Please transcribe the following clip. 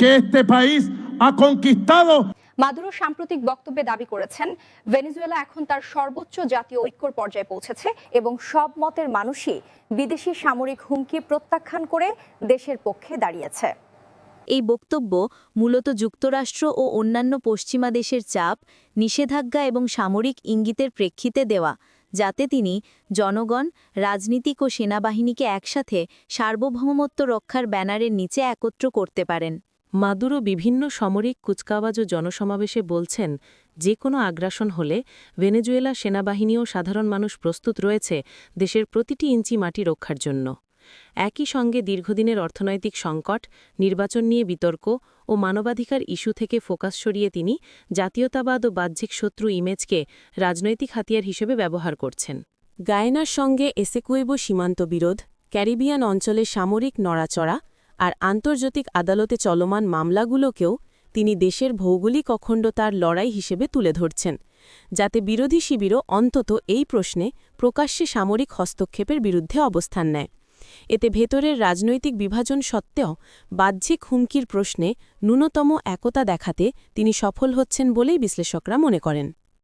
que este país ha conquistado Maduro সাম্প্রতিক বক্তব্যে দাবি করেছেন ভেনেজুয়েলা এখন তার সর্বোচ্চ জাতীয় ঐক্যর পর্যায়ে পৌঁছেছে এবং সব মতের মানুষই বিদেশি সামরিক হুমকি প্রত্যাখ্যান করে দেশের পক্ষে দাঁড়িয়েছে। এই বক্তব্য মূলত যুক্তরাষ্ট্র ও অন্যান্য পশ্চিমা দেশের চাপ নিষেধাজ্ঞা এবং সামরিক ইঙ্গিতের প্রেক্ষিতে দেওয়া যাতে তিনি জনগণ রাজনীতিক ও সেনাবাহিনীকে একসাথে সার্বভৌমত্ব রক্ষার ব্যানারের নিচে একত্র করতে পারেন। মাদুরো বিভিন্ন সামরিক কুচকাওয়াজ ও জনসমাবেশে বলছেন, যে কোনো আগ্রাসন হলে ভেনেজুয়েলা সেনাবাহিনী ও সাধারণ মানুষ প্রস্তুত রয়েছে দেশের প্রতিটি ইঞ্চি মাটি রক্ষার জন্য। একই সঙ্গে দীর্ঘদিনের অর্থনৈতিক সংকট, নির্বাচন নিয়ে বিতর্ক ও মানবাধিকার ইস্যু থেকে ফোকাস সরিয়ে তিনি জাতীয়তাবাদ ও বাহ্যিক শত্রু ইমেজকে রাজনৈতিক হাতিয়ার হিসেবে ব্যবহার করছেন। গায়নার সঙ্গে এসেকুয়েব সীমান্ত বিরোধ, ক্যারিবিয়ান অঞ্চলে সামরিক নড়াচড়া আর আন্তর্জাতিক আদালতে চলমান মামলাগুলোকেও তিনি দেশের ভৌগোলিক অখণ্ডতার লড়াই হিসেবে তুলে ধরছেন, যাতে বিরোধী শিবিরও অন্তত এই প্রশ্নে প্রকাশ্যে সামরিক হস্তক্ষেপের বিরুদ্ধে অবস্থান নেয়। এতে ভেতরের রাজনৈতিক বিভাজন সত্ত্বেও বাহ্যিক হুমকির প্রশ্নে ন্যূনতম একতা দেখাতে তিনি সফল হচ্ছেন বলেই বিশ্লেষকরা মনে করেন।